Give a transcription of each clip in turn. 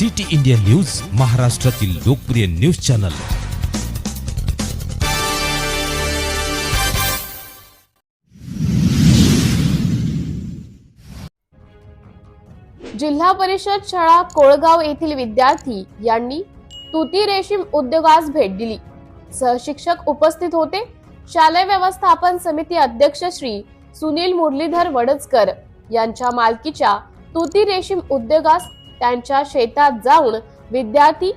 City India news महाराष्ट्रातील लोकप्रिय news channel. जिल्हा परिषद शाळा कोळगाव येथील विद्यार्थी यांनी तुती रेशीम उद्योगास भेट दिली. सहशिक्षक उपस्थित होते. शालेय व्यवस्थापन समिती अध्यक्ष श्री सुनील मुरलीधर वडजकर यांच्या मालकीच्या तुती रेशीम उद्योगास त्यांच्या शेतात जाऊन विद्यार्थी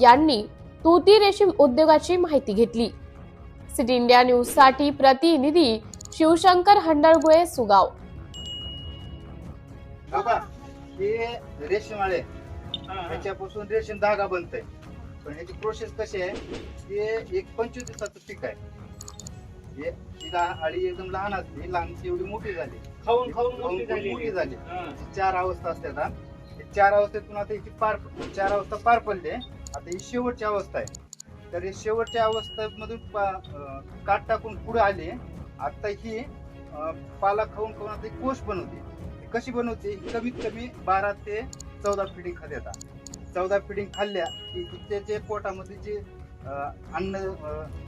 यांनी तुती रेशीम उद्योगाची माहिती घेतली. सिटी इंडिया न्यूजसाठी प्रतिनिधी शिवशंकर हंडळगुळे सुगाव. बाबा हे रेशीम आळे ह्याच्यापासून रेशीम धागा बनतय. पण ह्याची प्रोसेस कशी आहे? हे एक पंचवीस दिवसाचं पीक आहे. हे तिला आळी एकदम लहान असते लहान एवढी मोठी झाली. खाऊन खाऊन खाऊन मोठी झाली मोठी झाली. चार अवस्था असतात चार अवस्थेतून आता हिची पार चार अवस्था पार पडली आता ही शेवटची अवस्था आहे. तर ही शेवटच्या अवस्थेमधून पा- काट टाकून पुढे आली आता ही पाला खाऊन खाऊन आता कोश बनवते. ती कशी बनवते? कमीत कमी बारा ते चौदा फिडिंग येतात चौदा फिडिंग खाल्ल्या की तिच्या जे पोटामध्ये जे अन्न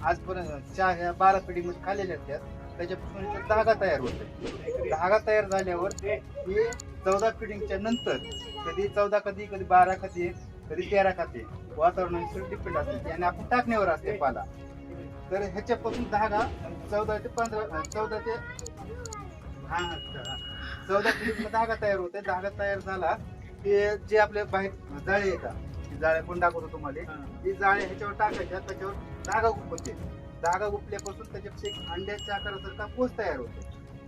आजपर्यंत चहा ह्या बारा फिडिंगमध्ये खाल्लेल्या असतात त्याच्यापासून इथे धागा तयार होते धागा तयार झाल्यावर हे चौदा फिडिंगच्या नंतर कधी चौदा कधी कधी बारा कधी कधी तेरा खाते. वातावरणावर डिपेंड असते आणि आपण टाकण्यावर असते पाला. तर ह्याच्यापासून धागा चौदा ते पंधरा चौदा ते हा. चौदा फिडिंग धागा तयार होते धागा तयार झाला की जे आपले बाहेर जाळे येतात ती जाळे पण दाखवतो तुम्हाला? ती जाळे ह्याच्यावर टाकायच्या त्याच्यावर धागा गुपते धागा गुपल्यापासून त्याच्यापेक्षा एक अंड्याच्या आकारासारखा कोस तयार होतो.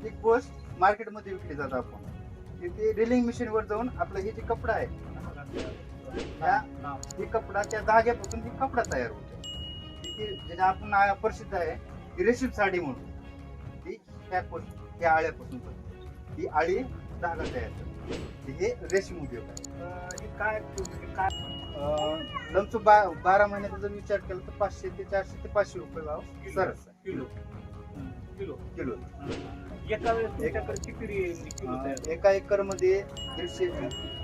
ती कोस मार्केटमध्ये विकली जातात आपण. तिथे रिलिंग मशीनवर जाऊन आपलं हे जे कपडा आहे हे कपडा त्या धाग्यापासून ही कपडा तयार होतो. ज्याच्या आपण प्रसिद्ध आहे रेशीम साडी म्हणून ती त्या कोस- त्या आळ्यापासून ती ही आळी धागा तयार हे रेशीम उद्योग आहे. हे काय काय लमचो बा बारा महिन्याचा जर विचार केला तर पाचशे ते चारशे ते पाचशे रुपये भाव सरस. किलो. किलो. किलो. एका वेळेस किती एका एकरमध्ये दीडशे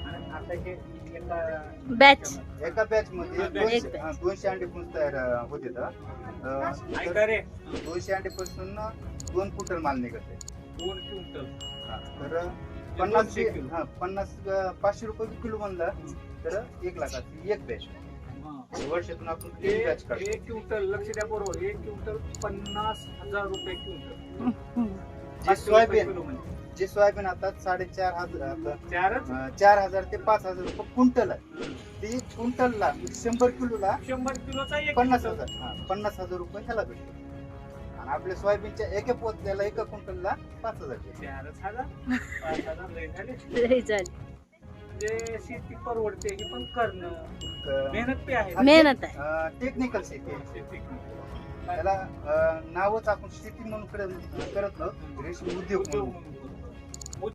आणि आता हे एका बॅच. एका बॅच. मध्ये दोनशे. हा, अंडे पण तयार होते दोनशे अंडे पासून दोन क्विंटल माल निघत आहे. दोन क्विंटल. हा, तर पन्नास. हा, पन्नास पाचशे रुपये किलो म्हणला तर एक लाखाची एक बॅच हा. वर्षातून आपण तीन बॅच काढतो एक क्विंटल लक्ष द्या बरोबर एक क्विंटल पन्नास हजार रुपये क्विंटल सोयाबीन म्हणजे जे सोयाबीन आता साडेचार हजार चार हजार ते पाच हजार रुपये क्विंटल आहे. ती क्विंटलला शंभर किलोला शंभर किलोचा पन्नास. हजार हा, पन्नास हजार रुपये ह्याला भेटतो आपल्या सोयाबीनच्या एका पोत्याला एका क्विंटलला पाच हजार भेटतो. चारच हजार पाच हजार लय झाले लय झाली म्हणजे शेती परवडते हे पण करणं क- मेहनत पे आहे हा, मेहनत आहे टेक्निकल शेती आहे. शेती त्याला अं, नावच आपण शेती म्हणून करत करत नव्हतो रेशीम उद्योग उद्योग म्हणून. म्हणून.